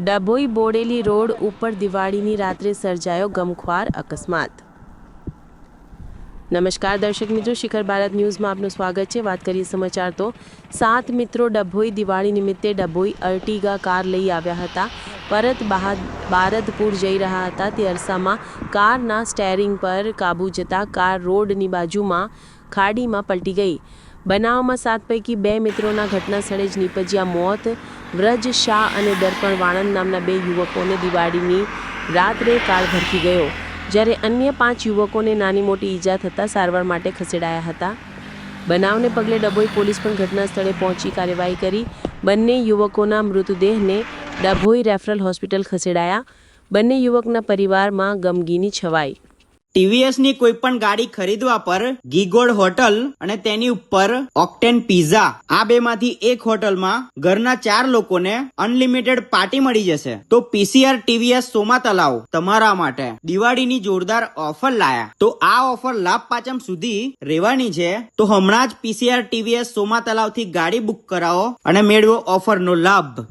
Dabhoi Bodeli road ઉપર દિવાળીની રાત્રે સર્જાયો ગમખ્વાર અકસ્માત. નમસ્કાર દર્શક મિત્રો, શિખર ભારત ન્યૂઝમાં આપનું સ્વાગત છે. વાત કરીએ સમાચાર તો સાત મિત્રો ડભોઈ દિવાળી નિમિત્તે ડભોઈ અર્ટિગા કાર લઈ આવ્યા હતા. પરત બારદપુર જઈ રહ્યા હતા. તે અરસામાં કારના સ્ટેરિંગ પર કાબુ જતા કાર રોડની બાજુમાં ખાડીમાં પલટી ગઈ. બનાવમાં સાત પૈકી બે મિત્રોના ઘટના સ્થળે જ નીપજ્યા મોત. વ્રજ, શાહ અને દર્પણ વાણંદ નામના બે યુવકોને દિવાળીની રાત્રે કાળ ભરખી ગયો, જ્યારે અન્ય પાંચ યુવકોને નાની મોટી ઈજા થતાં સારવાર માટે ખસેડાયા હતા. બનાવને પગલે ડભોઈ પોલીસ પણ ઘટના સ્થળે પહોંચી કાર્યવાહી કરી. બંને યુવકોના મૃતદેહને ડભોઈ રેફરલ હોસ્પિટલ ખસેડાયા. બંને યુવકના પરિવારમાં ગમગીની છવાઈ. ટીવીએસની કોઈ પણ ગાડી ખરીદવા પર ગીગોડ હોટલ અને તેની ઉપર ઓક્ટેન પીઝા આ બે માંથી એક હોટલમાં ઘરના ચાર લોકોને અનલિમિટેડ પાર્ટી મળી જશે. તો પીસીઆર ટીવીએસ સોમા તલાવ તમારા માટે દિવાળીની જોરદાર ઓફર લાયા. તો આ ઓફર લાભ પાચમ સુધી રહેવાની છે. તો હમણાં જ પીસીઆર ટીવીએસ સોમા તલાવથી ગાડી બુક કરાવો અને મેળવો ઓફરનો લાભ.